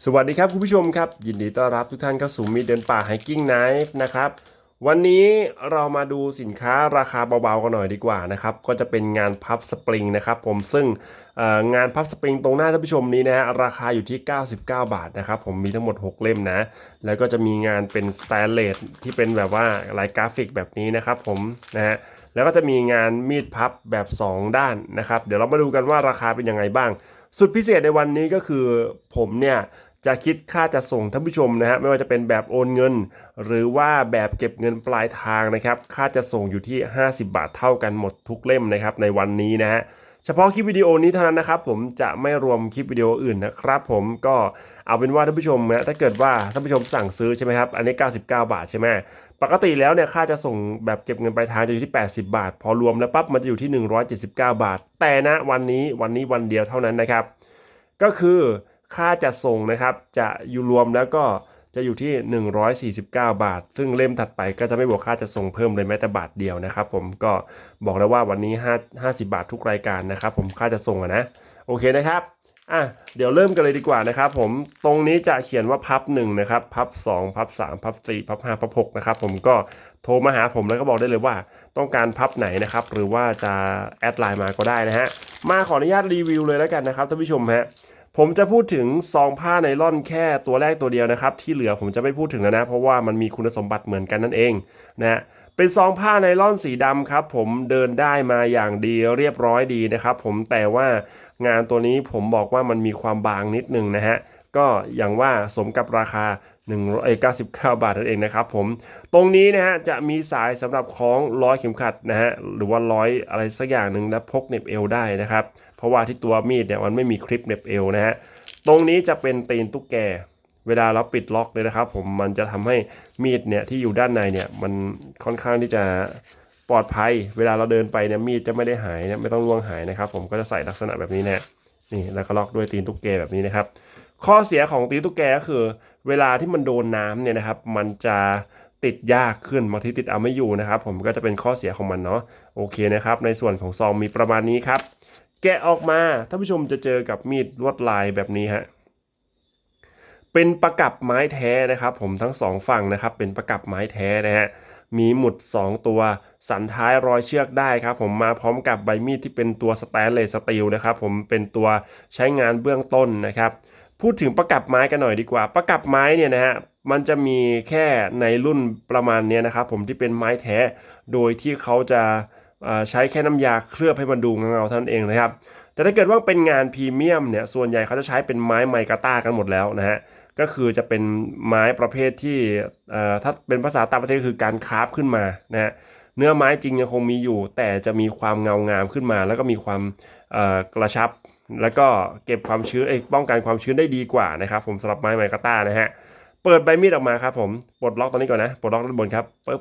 สวัสดีครับคุณผู้ชมครับ ยินดีต้อนรับทุกท่านเข้าสู่มีเดินป่าไฮกิ้งไนฟ์นะครับ วันนี้เรามาดูสินค้าราคาเบาๆกันหน่อยดีกว่านะครับ ก็จะเป็นงานพับสปริงนะครับผมซึ่งงานพับสปริงตรงหน้าท่านผู้ชมนี้นะฮะราคาอยู่ที่ 99 บาทนะครับผมมีทั้งหมด 6 เล่มนะ แล้วก็จะมีงานเป็นสแตนเลสที่เป็นแบบว่าลายกราฟิกแบบนี้นะครับผมนะฮะแล้วก็จะมีงานมีดพับแบบ 2 ด้านนะครับ เดี๋ยวเรามาดูกันว่าราคาเป็นยังไงบ้าง สุดพิเศษในวันนี้ก็คือผมเนี่ยจะคิดค่าจะส่งท่านผู้ชมนะฮะไม่ว่าจะเป็นแบบโอนเงิน หรือว่าแบบเก็บเงินปลายทางนะครับ ค่าจะส่งอยู่ที่ 50 บาทเท่ากันหมดทุกเล่มนะครับในวันนี้นะฮะ เฉพาะคลิปวิดีโอนี้เท่านั้นนะครับผมจะไม่รวมคลิปวิดีโออื่นนะครับผมก็เอาเป็นว่าท่านผู้ชมนะถ้าเกิดว่าท่านผู้ชมสั่งซื้อใช่ไหมครับอันนี้ 99 บาทใช่ไหมปกติแล้วเนี่ยค่าจะส่งแบบเก็บเงินปลายทางจะอยู่ที่ 80 บาท พอรวมแล้วปั๊บมันจะอยู่ที่ 179 บาท แต่นะวันนี้วันนี้วันเดียวเท่านั้นนะครับ ก็คือค่าจะส่งนะครับจะอยู่รวมแล้วก็ จะอยู่ที่ 149 บาท ซึ่งเล่มถัดไปก็จะไม่บวกค่าจะส่งเพิ่มเลยแม้แต่บาทเดียวนะครับผมก็บอกแล้วว่าวันนี้5 50 บาททุกรายการนะครับผมค่าจะส่งอะนะโอเคนะครับอะเดี๋ยวเริ่มกันเลยดีกว่านะครับผมตรงนี้จะเขียนว่าพับ1นะครับพับ2พับ3พับ4พับ5พับ6นะครับผมก็โทรมาหาผมแล้วก็บอกได้เลยว่า ต้องการพับไหนนะครับหรือว่าจะแอดไลน์มาก็ได้นะฮะมาขออนุญาตรีวิวเลยแล้วกันนะครับท่านผู้ชมฮะ ผมจะพูดถึงซองผ้าไนล่อนแค่ตัวแรกตัวเดียวนะครับ ที่เหลือผมจะไม่พูดถึงแล้วนะ เพราะว่ามันมีคุณสมบัติเหมือนกันนั่นเองนะฮะเป็นซองผ้าไนล่อนสีดำครับ ผมเดินได้มาอย่างดีเรียบร้อยดีนะครับ ผมแต่ว่างานตัวนี้ผมบอกว่ามันมีความบางนิดนึงนะฮะก็อย่างว่าสมกับราคา199 บาทนั่นเองนะครับผมตรงนี้นะฮะจะมีสายสำหรับคล้องร้อยเข็มขัดนะฮะหรือว่าร้อยอะไรสักอย่างหนึ่งแล้วพกเน็บเอวได้นะครับ เพราะว่าที่ตัวมีดเนี่ยมันไม่มีคลิปเน็บเอวนะฮะตรงนี้จะเป็นตีนตุ๊กแก เวลาเราปิดล็อกเลยนะครับ ผมมันจะทำให้มีดเนี่ยที่อยู่ด้านในเนี่ยมันค่อนข้างที่จะปลอดภัย เวลาเราเดินไปเนี่ยมีดจะไม่ได้หายเนะไม่ต้องล่วงหายนะครับ ผมก็จะใส่ลักษณะแบบนี้นะนี่แล้วก็ล็อกด้วยตีนตุ๊กแกแบบนี้นะครับ ข้อเสียของตีนตุ๊กแกก็คือ เวลาที่มันโดนน้ำเนี่ยนะครับ มันจะติดยากขึ้นบางทีติดเอาไม่อยู่นะครับ ผมก็จะเป็นข้อเสียของมันเนาะโอเคนะครับ ในส่วนของซองมีประมาณนี้ครับ แกะออกมาท่านผู้ชมจะเจอกับมีดลวดลายแบบนี้ฮะเป็นประกับไม้แท้นะครับ ผมทั้งสองฝั่งนะครับ เป็นประกับไม้แท้นะฮะมีหมุด 2 ตัวสันท้ายรอยเชือกได้ครับ ผมมาพร้อมกับใบมีดที่เป็นตัวสแตนเลสสตีลนะครับ ผมเป็นตัวใช้งานเบื้องต้นนะครับ พูดถึงประกับไม้กันหน่อยดีกว่า ประกับไม้เนี่ยนะฮะมันจะมีแค่ในรุ่นประมาณเนี้ยนะครับ ผมที่เป็นไม้แท้โดยที่เขาจะ ใช้แค่น้ำยาเคลือบให้มันดูเงาๆท่านเองนะครับ แต่ถ้าเกิดว่าเป็นงานพรีเมียมเนี่ยส่วนใหญ่เขาจะใช้เป็นไม้ไมกาต้ากันหมดแล้วนะฮะก็คือจะเป็นไม้ประเภทที่ถ้าเป็นภาษาต่างประเทศคือการคราฟขึ้นมานะฮะเนื้อไม้จริงยังคงมีอยู่ แต่จะมีความเงางามขึ้นมา แล้วก็มีความกระชับ แล้วก็เก็บความชื้นเอ้ป้องกันความชื้นได้ดีกว่านะครับ ผมสำหรับไม้ไมกาต้านะฮะเปิดใบมีดออกมาครับผมปลดล็อกตรงนี้ก่อนนะปลดล็อกด้านบนครับปึ๊บ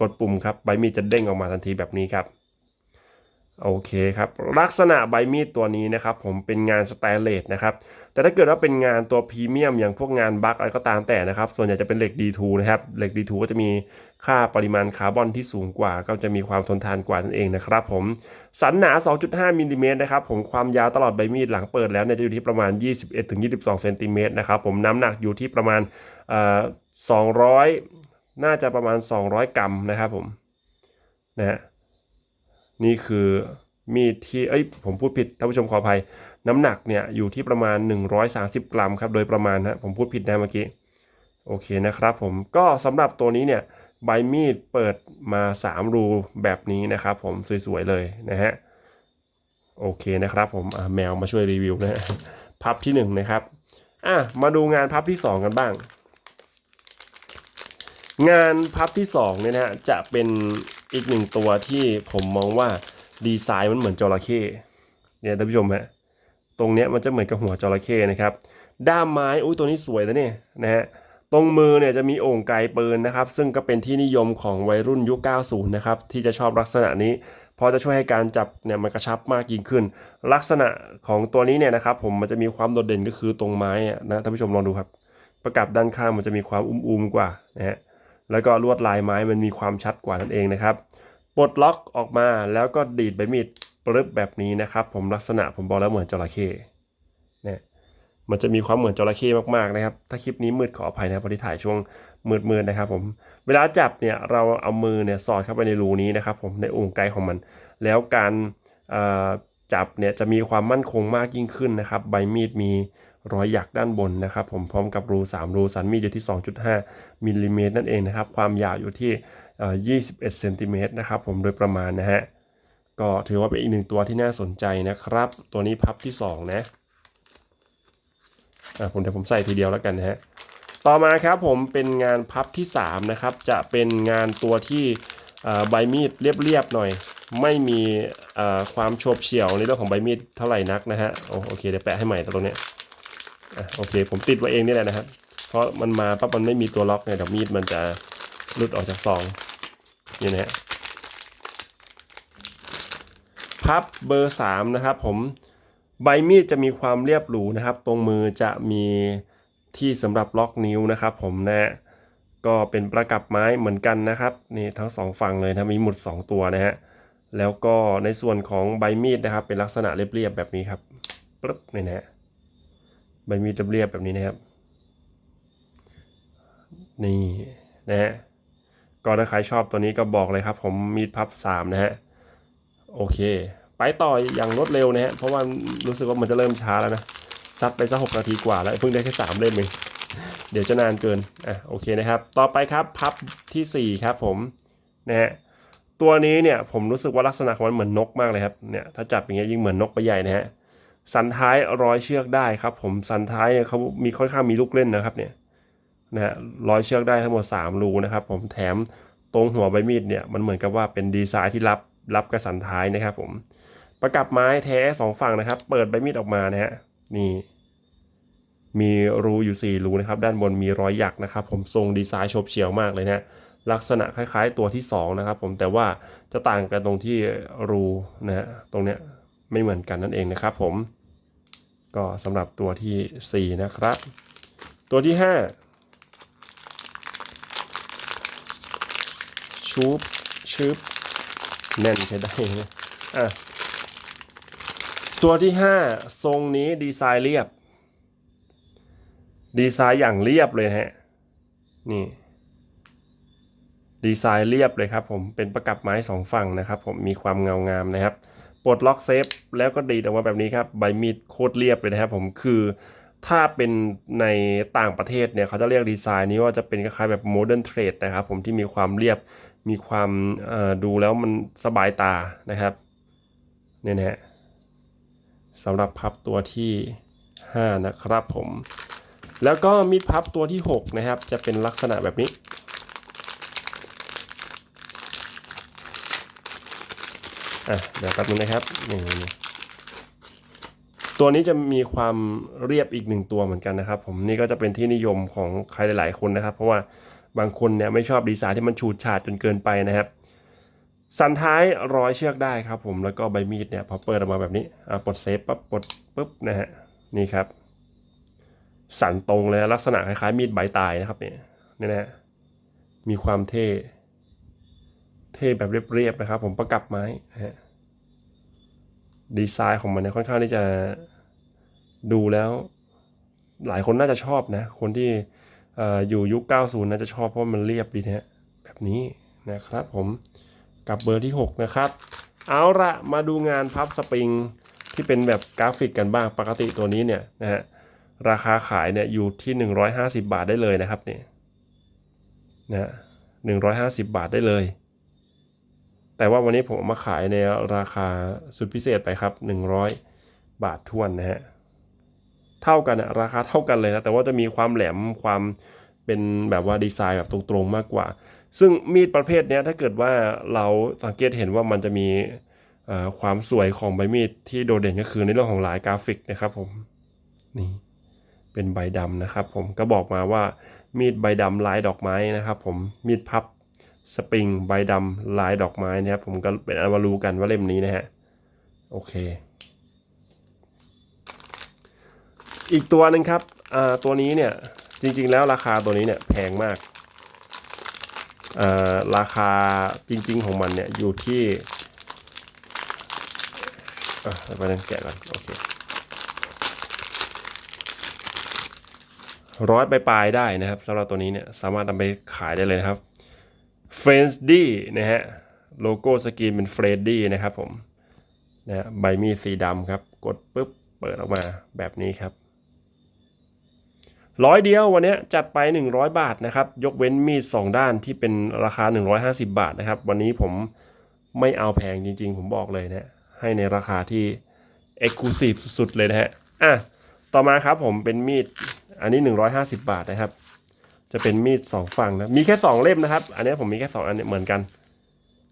กดปุ่มครับใบมีดจะเด้งออกมาทันทีแบบนี้ครับโอเคครับลักษณะใบมีดตัวนี้นะครับผมเป็นงานสแตนเลสนะครับแต่ถ้าเกิดว่าเป็นงานตัวพรีเมียมอย่างพวกงานบัคอะไรก็ตามแต่นะครับ ส่วนใหญ่จะเป็นเหล็ก D2 นะครับเหล็ก D2 ก็จะมีค่าปริมาณคาร์บอนที่สูงกว่า ก็จะมีความทนทานกว่านั่นเองนะครับผมสันหนา 2.5มิลลิเมตรนะครับผมความยาวตลอดใบมีดหลังเปิดแล้วเนี่ยจะอยู่ที่ประมาณ 21-22เซนติเมตรนะครับผมน้ำหนักอยู่ที่ประมาณเอ่อ200 น่าจะประมาณ 200 กรัมนะครับผมนะฮะนี่คือมีดที่เอ้ยผมพูดผิดท่านผู้ชมขออภัย น้ำหนักเนี่ยอยู่ที่ประมาณ 130 กรัมครับโดยประมาณนะผมพูดผิดนะเมื่อกี้โอเคนะครับผมก็สำหรับตัวนี้เนี่ยใบมีดเปิดมา 3 รูแบบนี้นะครับผมสวยๆเลยนะฮะโอเคนะครับผมอะแมวมาช่วยรีวิวนะฮะพับที่ 1 นะครับอะมาดูงานพับที่ 2 กันบ้าง งานพับที่2เนี่ยนะฮะจะเป็นอีกหนึ่งตัวที่ผมมองว่าดีไซน์มันเหมือนจระเข้เนี่ยท่านผู้ชมฮะตรงเนี้ยมันจะเหมือนกับหัวจระเข้นะครับด้ามไม้อุ้ยตัวนี้สวยนะเนี่ยนะฮะตรงมือเนี่ยจะมีโอ่งไกลปืนนะครับ ซึ่งก็เป็นที่นิยมของวัยรุ่นยุค 90 นะครับ ที่จะชอบลักษณะนี้เพราะจะช่วยให้การจับเนี่ยมันกระชับมากยิ่งขึ้น ลักษณะของตัวนี้เนี่ยนะครับ ผมมันจะมีความโดดเด่นก็คือตรงไม้อะนะท่านผู้ชมลองดูครับ ประกับด้านข้างมันจะมีความอุ้มๆกว่านะฮะ แล้วก็ลวดลายไม้มันมีความชัดกว่านั่นเองนะครับปลดล็อกออกมาแล้วก็ดีดใบมีดปรึบแบบนี้นะครับ ผมลักษณะผมบอกแล้วเหมือนจระเข้เนี่ยมันจะมีความเหมือนจระเข้มากๆนะครับ ถ้าคลิปนี้มืดขออภัยนะครับเพราะที่ถ่ายช่วงมืดๆนะครับ ผมเวลาจับเนี่ยเราเอามือเนี่ยสอดเข้าไปในรูนี้นะครับ ผมในองค์ไกลของมัน แล้วการจับเนี่ยจะมีความมั่นคงมากยิ่งขึ้นนะครับ ใบมีดมี รอยหยักด้านบนนะครับ ผมพร้อมกับรู 3 รูสันมีดอยู่ที่ 2.5มิลลิเมตรนั่นเองนะครับ ความยาวอยู่ที่เอ่อ21เซนติเมตรนะครับ ผมโดยประมาณนะฮะก็ถือว่าเป็นอีกหนึ่งตัวที่น่าสนใจนะครับ ตัวนี้พับที่ 2นะอะผมเดี๋ยวผมใส่ทีเดียวแล้วกันนะฮะต่อมาครับผมเป็นงานพับที่ 3 นะครับ จะเป็นงานตัวที่ใบมีดเรียบๆหน่อย ไม่มีความโฉบเฉี่ยวในเรื่องของใบมีดเท่าไหร่นักนะฮะโอโอเคเดี๋ยวแปะให้ใหม่ตรงนี้ โอเค ผมติดไว้เองนี่แหละนะครับ เพราะมันมาปั๊บมันไม่มีตัวล็อกเนี่ยเดี๋ยวมีดมันจะหลุดออกจากซองนี่นะฮะพับเบอร์3นะครับผมใบมีดจะมีความเรียบหรูนะครับ ตรงมือจะมีที่สำหรับล็อกนิ้วนะครับผมนะก็เป็นประกับไม้เหมือนกันนะครับนี่ทั้งสองฝั่งเลยนะมีหมุด 2 ตัวนะฮะแล้วก็ในส่วนของใบมีดนะครับ เป็นลักษณะเรียบๆแบบนี้ครับปึ๊บนี่นะฮะ ใบมีดเรียบแบบนี้นะครับ นี่นะฮะก็ถ้าใครชอบตัวนี้ก็บอกเลยครับ ผมมีดพับ3นะฮะโอเค ไปต่ออย่างรวดเร็วนะฮะเพราะว่ารู้สึกว่ามันจะเริ่มช้าแล้วนะซัดไปสักหกนาทีกว่าแล้วเพิ่งได้แค่สามเล่มเองเดี๋ยวจะนานเกินอะโอเคนะครับ ต่อไปครับพับที่สี่ครับผมนะฮะตัวนี้เนี่ยผมรู้สึกว่าลักษณะของมันเหมือนนกมากเลยครับเนี่ยถ้าจับอย่างเงี้ยยิ่งเหมือนนกไปใหญ่นะฮะ สันท้ายร้อยเชือกได้ครับผมสันท้ายเนี่ยเขามีค่อนข้างมีลูกเล่นนะครับเนี่ยนะฮะร้อยเชือกได้ทั้งหมด 3 รูนะครับผมแถมตรงหัวใบมีดเนี่ยมันเหมือนกับว่าเป็นดีไซน์ที่รับรับกระสันท้ายนะครับผมประกับไม้แท้สองฝั่งนะครับ เปิดใบมีดออกมานะฮะนี่มีรูอยู่ 4 รูนะครับ ด้านบนมีรอยหยักนะครับ ผมทรงดีไซน์โฉบเฉี่ยวมากเลยนะลักษณะคล้ายๆตัวที่ 2 นะครับ ผมแต่ว่าจะต่างกันตรงที่รูนะฮะตรงเนี้ย ไม่เหมือนกันนั่นเองนะครับผม ก็สำหรับตัวทีสี่ 4 นะครับ ตัวที่ 5 ชูบชืบแน่นใช้ได้นะอะตัวที่ 5 ทรงนี้ดีไซน์เรียบ ดีไซน์อย่างเรียบเลยฮะ นี่ดีไซน์เรียบเลยครับผมเป็นประกับไม้สองฝั่งนะครับ ผมมีความเงางามนะครับ ปลดล็อกเซฟแล้วก็ดีดออกมาแบบนี้ครับใบมีดโคตรเรียบเลยนะครับผมคือถ้าเป็นในต่างประเทศเนี่ยเขาจะเรียกดีไซน์นี้ว่าจะเป็นคล้ายๆแบบโมเดิร์นเทรดนะครับผมที่มีความเรียบมีความดูแล้วมันสบายตานะครับเนี่ยนะฮะสำหรับพับตัวที่ 5 นะครับผม แล้วก็มีดพับตัวที่ 6 นะครับ จะเป็นลักษณะแบบนี้ อะเดี๋ยวแป๊บนึงนะครับนี่ตัวนี้จะมีความเรียบอีกหนึ่งตัวเหมือนกันนะครับ ผมนี่ก็จะเป็นที่นิยมของใครหลาย ๆ คนนะครับ เพราะว่าบางคนเนี่ยไม่ชอบดีไซน์ที่มันฉูดฉาดจนเกินไปนะครับ สันท้ายร้อยเชือกได้ครับ ผมแล้วก็ใบมีดเนี่ยพอเปิดออกมาแบบนี้อะปลดเซฟปั๊บปลดปุ๊บนะฮะนี่ครับ สันตรงเลยลักษณะคล้ายๆมีดใบตายนะครับเนี่ยนี่นะฮะมีความเท่ เทแบบเรียบๆนะครับ ผมประกับไม้นะฮะดีไซน์ของมันเนี่ยค่อนข้างที่จะดูแล้ว หลายคนน่าจะชอบนะ คนที่ออยู่ยุค 90 น่าจะชอบเพราะมันเรียบดีนะฮะแบบนี้นะครับผมกับเบอร์ที่ 6 นะครับ เอาละมาดูงานพับสปริงที่เป็นแบบกราฟิกกันบ้างปกติตัวนี้เนี่ยนะฮะราคาขายเนี่ยอยู่ที่ 150 บาทได้เลยนะครับเนี่ยนะฮะ150บาทได้เลย แต่ว่าวันนี้ผมมาขายในราคาสุดพิเศษไปครับ 100 บาททวนนะฮะเท่ากันอะราคาเท่ากันเลยนะ แต่ว่าจะมีความแหลมความเป็นแบบว่าดีไซน์แบบตรงๆมากกว่า ซึ่งมีดประเภทนี้ถ้าเกิดว่าเราสังเกตเห็นว่ามันจะมีความสวยของใบมีดที่โดดเด่นก็คือในเรื่องของลายกราฟิกนะครับผมนี่เป็นใบดำนะครับ ผมก็บอกมาว่ามีดใบดำลายดอกไม้นะครับ ผมมีดพับ สปริงใบดำลายดอกไม้นะครับผมก็เป็นอันมารู้กันว่าเล่มนี้นะฮะโอเค อีกตัวหนึ่งครับอ่าตัวนี้เนี่ยจริง ๆ แล้วราคาตัวนี้เนี่ยแพงมากอ่าราคาจริง ๆ ของมันเนี่ยอยู่ที่อะไปนั่งแกะก่อนโอเคร้อยปลายๆได้นะครับสำหรับตัวนี้เนี่ยสามารถนำไปขายได้เลยนะครับ เฟรนด์ดี้นะฮะโลโก้สกรีนเป็นเฟรนดี้นะครับผมนะฮะใบมีดสีดำครับ กดปุ๊บเปิดออกมาแบบนี้ครับร้อยเดียววันนี้จัดไป 100 บาทนะครับ ยกเว้นมีด2ด้านที่เป็นราคา 150 บาทนะครับ วันนี้ผมไม่เอาแพงจริงๆ ผมบอกเลยนะให้ในราคาที่ Exclusive สุดๆ เลยนะฮะอะต่อมาครับผมเป็นมีดอันนี้ 150 บาทนะครับ จะเป็นมีดสองฝั่งนะ มีแค่2เล่มนะครับ อันนี้ผมมีแค่2อันเนี่ยเหมือนกัน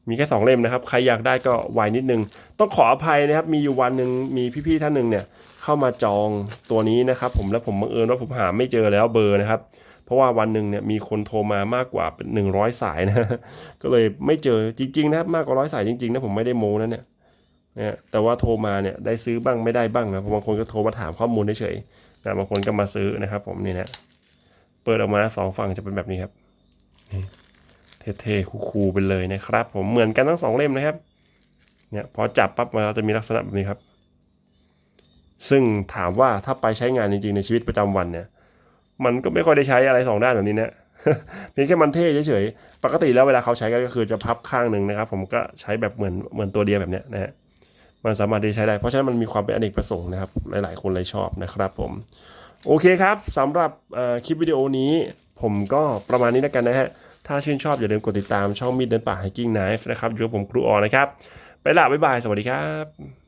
มีแค่2เล่มนะครับ ใครอยากได้ก็ไวนิดนึง ต้องขออภัยนะครับ มีอยู่วันหนึ่งมีพี่ๆท่านหนึ่งเนี่ย เข้ามาจองตัวนี้นะครับ ผมแล้วผมบังเอิญว่าผมหาไม่เจอแล้วเบอร์นะครับ เพราะว่าวันหนึ่งเนี่ยมีคนโทรมามากกว่าเป็นหนึ่งร้อยสายนะ ก็เลยไม่เจอจริงๆนะครับมากกว่าร้อยสายจริงๆนะผมไม่ได้โม้นะเนี่ยนะแต่ว่าโทรมาเนี่ยได้ซื้อบ้างไม่ได้บ้างนะบางคนก็โทรมาถามข้อมูลเฉยๆนะบางคนก็มาซื้อนะครับ ผมนี่นะ ปิดออกมาสองฝั่งจะเป็นแบบนี้ครับเท่ๆคูลๆไปเลยนะครับ ผมเหมือนกันทั้งสองเล่มนะครับ เนี่ยพอจับปั๊บมาจะมีลักษณะแบบนี้ครับ ซึ่งถามว่าถ้าไปใช้งานจริงๆในชีวิตประจำวันเนี่ย มันก็ไม่ค่อยได้ใช้อะไรสองด้านแบบนี้เนี่ยเพียงแค่มันเท่เฉยๆ ปกติแล้วเวลาเขาใช้กันก็คือจะพับข้างหนึ่งนะครับ ผมก็ใช้แบบเหมือนเหมือนตัวเดียวแบบเนี้ยนะฮะ มันสามารถที่จะใช้ได้ เพราะฉะนั้นมันมีความเป็นอเนกประสงค์นะครับ หลายๆ คนเลยชอบนะครับผม โอเคครับสำหรับคลิปวิดีโอนี้ผมก็ประมาณนี้แล้วกันนะฮะ ถ้าชื่นชอบอย่าลืมกดติดตามช่องมีดเดินป่า hiking knife นะครับอยู่กับผมครูออนะครับ ไปละบ๊ายบาย สวัสดีครับ